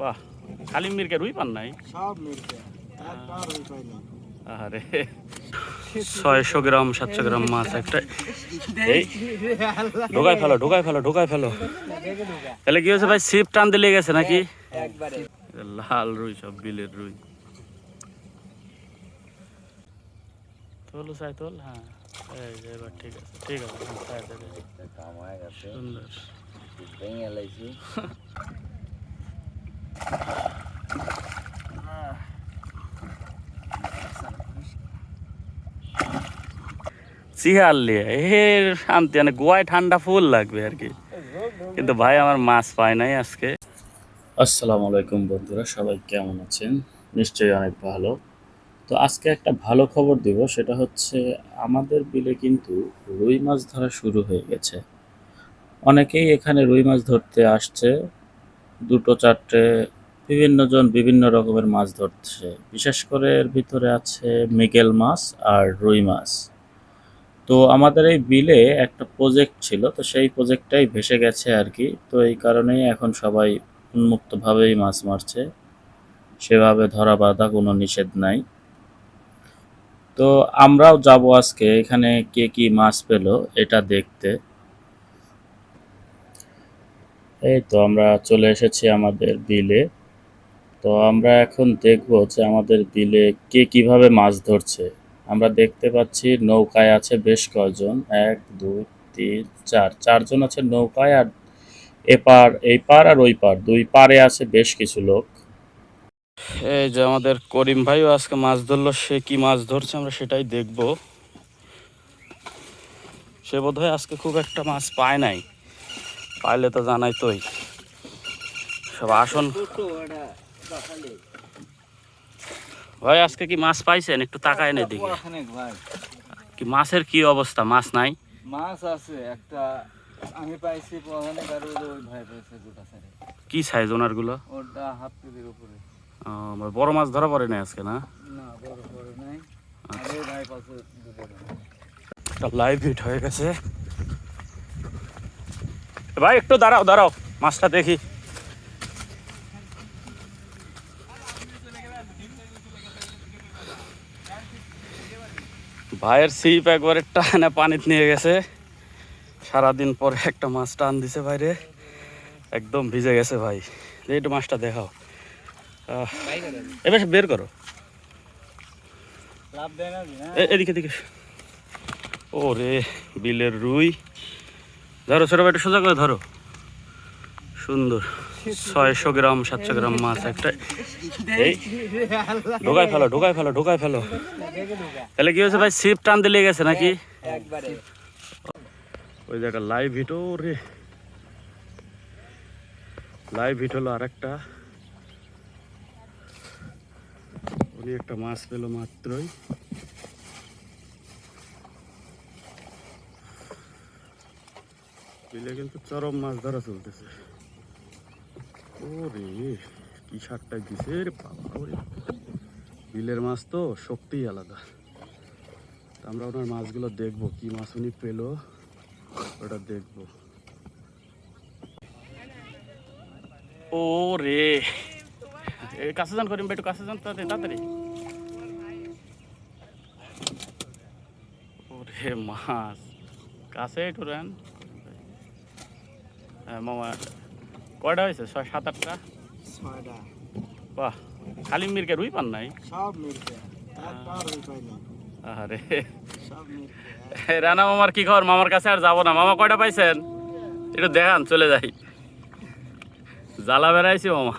বাহ খালি মির্কে রুই পান নাই? সব না আরে ছয়শো গ্রাম সাতশো গ্রাম মাছ একটা। এই ঢোকায় ফেলো ঢোকায় ফেলো ঢোকায় ফেলো। তাহলে কি হয়েছে ভাই সিপ টান দিলে গেছে নাকি? একবারে। লাল রুই সব বিলের রুই। তোল সাই তোল হ্যাঁ। এই যে এবার ঠিক আছে ঠিক আছে হ্যাঁ সাই। সুন্দর। চিহাল লিয়ে এর শান্তি মানে গোয়ায় ঠান্ডা ফুল লাগবে আর কি। কিন্তু ভাই, আমার মাছ পায় নাই আজকে। আসসালামু আলাইকুম বন্ধুরা, সবাই কেমন আছেন? নিশ্চয়ই অনেক ভালো। তো আজকে একটা ভালো খবর দিব, সেটা হচ্ছে আমাদের বিলে কিন্তু রুই মাছ ধরা শুরু হয়ে গেছে। অনেকেই এখানে রুই মাছ ধরতে আসছে, দুটো চারটে বিভিন্ন জন বিভিন্ন রকমের মাছ ধরছে। বিশেষ করে এর ভিতরে আছে মিগেল মাছ আর রুই মাছ। তো আমাদের এই বিলে একটা প্রজেক্ট ছিল, তো সেই প্রজেক্টটাই ভেসে গেছে আর কি তো এই কারণেই এখন সবাই উন্মুক্তভাবেই মাছ মারছে। সেভাবে ধরা বাঁধা কোনো নিষেধ নাই। তো আমরাও যাব আজকে, এখানে কে কি মাছ পেল এটা দেখতে। এই তো আমরা চলে এসেছি আমাদের বিলে। তো আমরা এখন দেখব যে আমাদের বিলে কে কীভাবে মাছ ধরছে। আমরা দেখতে পাচ্ছি নৌকায় আছে বেশ কয়জন? এক, দুই, তিন, চার। চারজন আছে নৌকায় আর এপার এই পার আর ওই পার। দুই পারে আছে বেশ কিছু লোক। এই যে আমাদের করিম ভাইও আজকে মাছ ধরলো, সে কি মাছ ধরছে আমরা সেটাই দেখব। সে বোধহয় আজকে খুব একটা মাছ পায় নাই। পাইলে তো জানাই তোই সব আসন ভাই আজকে কি মাছ পাইছেন? একটু তাকায় না ভাই। কি মাছের কি অবস্থা? মাছ নাই? মাছ আছে একটা আমি পাইছি ওখানে আর ওই ভাই পাইছে সাইডে। কি সাইজ ওনারগুলো? ওটা হাফ কেজির উপরে। বড় মাছ ধরা পড়ে না আজকে না? না বড় বড় নাই। আর ভাই পাশে একটা লাইভ হিট হয়ে গেছে। ভাই একটু দাঁড়াও দাঁড়াও। মাছটা দেখি। ভাইয়ের সিপ একবারে টানা পানিতে নিয়ে গেছে। সারাদিন পরে একটা মাছ টান দিছে বাইরে একদম ভিজে গেছে ভাই। একটু মাছটা দেখাও। এবার বের করো। এ- এদিকে এদিকে। ও রে বিলের রুই। ধরো ছোট ভাই একটু সোজা করে ধরো। সুন্দর। ছয়শো গ্রাম, সাতশো গ্রাম মাছ একটা। এই ঢোকায় ফেলো ঢোকায় ফেলো ঢোকায় ফেলো। তাহলে কি হয়েছে ভাই সিপ টান দিলে গেছে নাকি? ওই জায়গা লাইভ হিট রে লাইভ হিট হলো আর একটা উনি একটা মাছ পেল মাত্রই। বিলে কিন্তু চরম মাছ ধরা চলতেছে। ও রে কি সারটাই দিছে রে ওরে। বিলের মাছ তো শক্তি আলাদা। আমরা ওনার মাছগুলো দেখব, কি মাছ উনি পেল, ওটা দেখব। ও রে কাছে যান করিম একটু কাছে যান তাড়াতাড়ি তাড়াতাড়ি। ও রে মাছ, কাছে একটু হ্যাঁ মামা। কয়টা হয়েছে? ছয় সাত আটটা? ছয়টা। বাহ খালি মিরকে রুই পান নাই? সব আরে সব রানা মামার কি খবর? মামার কাছে আর যাব না। মামা কয়টা পাইছেন? একটু দেখান চলে যাই। জ্বালা বেড়াইছি মামা।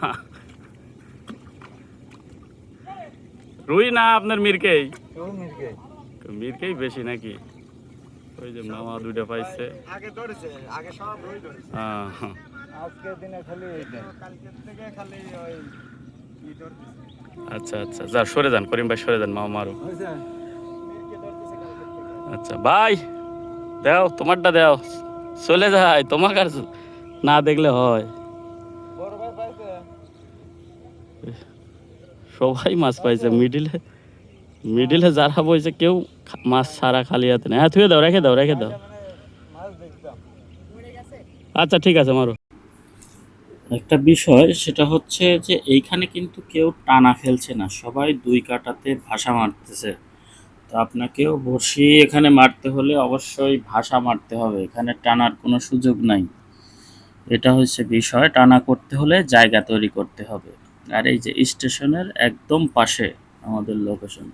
রুই না আপনার মিরকেই? মিরকেই বেশি নাকি? ওই যে মামা দুইটা পাইছে। আগে ধরেছে আগে সব রুই ধরেছে হ্যাঁ। আজকের দিনে খালি কালকের থেকে খালি ওই আচ্ছা আচ্ছা। যা সরে যান করিম ভাই সরে যান মামা মারো আচ্ছা ভাই দাও তোমারটা দাও। চলে যায় তোমাকে আর না দেখলে হয়। বড় ভাই পাইছে? সবাই মাছ পাইছে মিডিলে মিডিলে যারা বইছে কেউ মাছ ছাড়া খালি হাতে নেই। হ্যাঁ থুয়ে দাও রেখে দাও রেখে দাও। মানে মাছ দেখতাম। আচ্ছা ঠিক আছে মারো। একটা বিষয়, সেটা হচ্ছে যে এইখানে কিন্তু কেউ টানা ফেলছে না। সবাই দুই কাটাতে ভাষা মারতেছে। তো আপনাকেও বসি এখানে মারতে হলে অবশ্যই ভাষা মারতে হবে। এখানে টানার কোনো সুযোগ নাই। এটা হচ্ছে বিষয়। টানা করতে হলে জায়গা তৈরি করতে হবে। আর এই যে স্টেশনের একদম পাশে আমাদের লোকেশন,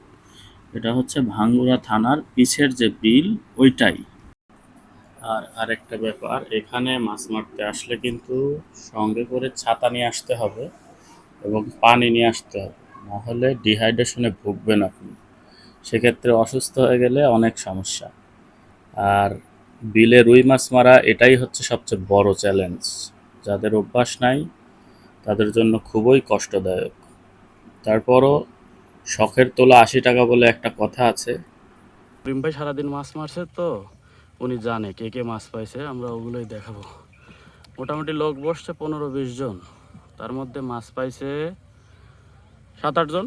এটা হচ্ছে ভাঙ্গুড়া থানার পিছের যে বিল, ওইটাই। আর আরেকটা ব্যাপার, এখানে মাছ মারতে আসলে কিন্তু সঙ্গে করে ছাতা নিয়ে আসতে হবে এবং পানি নিয়ে আসতে হবে, নাহলে ডিহাইড্রেশনে ভুগবেন আপনি। সেক্ষেত্রে অসুস্থ হয়ে গেলে অনেক সমস্যা। আর বিলে রুই মাছ মারা এটাই হচ্ছে সবচেয়ে বড় চ্যালেঞ্জ যাদের অভ্যাস নাই, তাদের জন্য খুবই কষ্টদায়ক। তারপরও শখের তোলা আশি টাকা বলে একটা কথা আছে। রিম ভাই সারাদিন মাছ মারছে তো? উনি জানে কে কে মাছ পাইছে আমরা ওগুলোই দেখাবো। মোটামুটি লোক বসছে পনেরো বিশ জন। তার মধ্যে মাছ পাইছে সাত আট জন?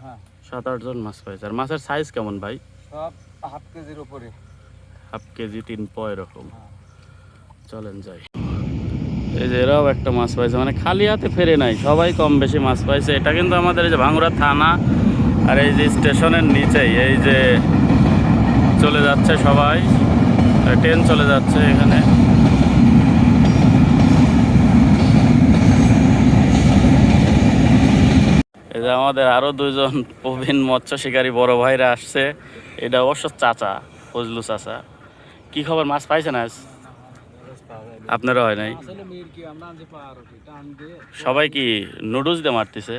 হ্যাঁ। সাত আট জন মাছ পাইছে। আর মাছের সাইজ কেমন ভাই? সব হাফ কেজির উপরে। হাফ কেজি তিন প এরকম। চলেন যাই। এই যে এরাও একটা মাছ পাইছে মানে খালি হাতে ফেরে নাই সবাই কম বেশি মাছ পাইছে। এটা কিন্তু আমাদের এই যে ভাঙুরা থানা আর এই যে স্টেশনের নিচেই এই যে চলে যাচ্ছে সবাই। ট্রেন চলে যাচ্ছে এখানে। এই যে আমাদের আরও দুজন প্রবীণ মৎস্য শিকারী বড় ভাইরা আসছে। এটা অবশ্য চাচা, ফজলু চাচা। কি খবর? মাছ পাইছেন আজ? আপনারও হয় নাই? সবাই কি নুডলস দিয়ে মারতেছে?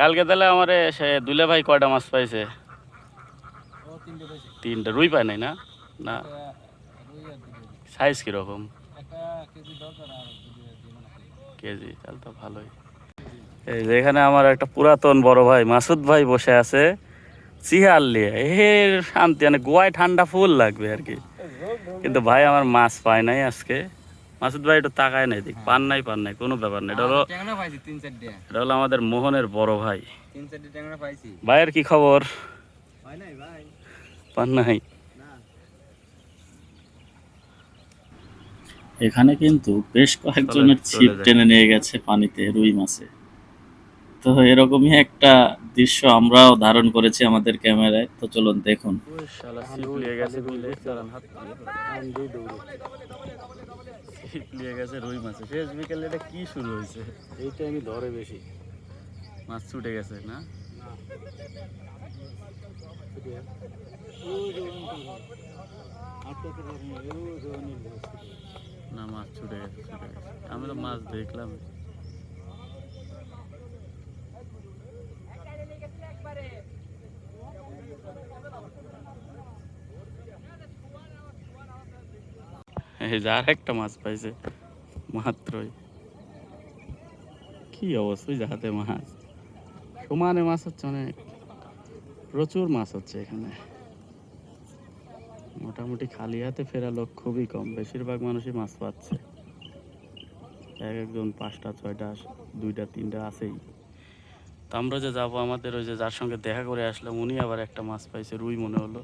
কালকে তাহলে আমার সে দুলে ভাই কয়টা মাছ পাইছে? তিনটে রুই পায় নাই না? না? সাইজ কীরকম? কেজি মানে কেজি তাহলে তো ভালোই। এই যে এখানে আমার একটা পুরাতন বড় ভাই মাসুদ ভাই বসে আছে চিহার লিয়ে এর শান্তি মানে গোয়ায় ঠান্ডা ফুল লাগবে আর কি। কিন্তু ভাই আমার মাছ পায় নাই আজকে। মাসুদ ভাই একটু তাকায় নাই দিক পান নাই পান নাই কোনো ব্যাপার নাই। এটা হলো এটা হলো আমাদের মোহনের বড় ভাই। ভাইয়ের কি খবর? ভাই। পান নাই। এখানে কিন্তু বেশ কয়েকজনের ছিপ টেনে নিয়ে গেছে পানিতে রুই মাছে। তো এরকমই একটা দৃশ্য আমরাও ধারণ করেছি আমাদের ক্যামেরায়। তো চলুন দেখুন। ছিপ নিয়ে গেছে রুই মাছে। শেষ বিকেলে এটা কি শুরু হয়েছে? এইটা আমি ধরে বেশি। মাছ ছুটে গেছে না? না মাছ ছুটে গেছে ছুটে গেছে। আমি তো মাছ দেখলাম। এই যে আর একটা মাছ পাইছে, মাত্রই। কি অবস্থা, ওই মাছ। সমানে মাছ হচ্ছে অনেক। প্রচুর মাছ হচ্ছে এখানে। মোটামুটি খালি হাতে ফেরা লোক খুবই কম। বেশিরভাগ মানুষই মাছ পাচ্ছে। এক একজন পাঁচটা, ছয়টা, দুইটা, তিনটা আছেই। তো আমরা যে যাব আমাদের ওই যে যার সঙ্গে দেখা করে আসলাম, উনি আবার একটা মাছ পাইছে, রুই মনে হলো।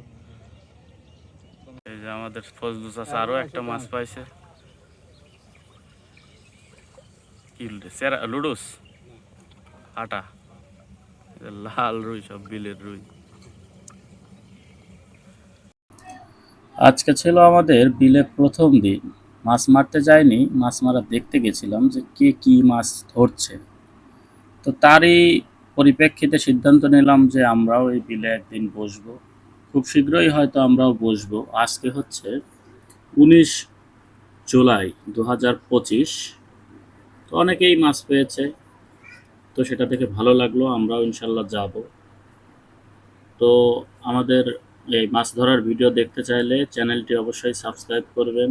এই যে আমাদের ফজলু চাষা আরও একটা মাছ পাইছে। লুডুস? আটা। লাল রুই, সব বিলের রুই। আজকে ছিল আমাদের বিলে প্রথম দিন। মাছ মারতে যাইনি, মাছ মারা দেখতে গেছিলাম যে কে কি মাছ ধরছে। তো তারই পরিপ্রেক্ষিতে সিদ্ধান্ত নিলাম যে আমরাও এই বিলে একদিন বসবো। খুব শীঘ্রই হয়তো আমরাও বসবো। আজকে হচ্ছে উনিশ জুলাই দু হাজার পঁচিশ। তো অনেকেই মাছ পেয়েছে। তো সেটা দেখে ভালো লাগল, আমরাও ইনশাল্লাহ যাব। তো আমাদের এই মাছ ধরার ভিডিও দেখতে চাইলে চ্যানেলটি অবশ্যই সাবস্ক্রাইব করবেন।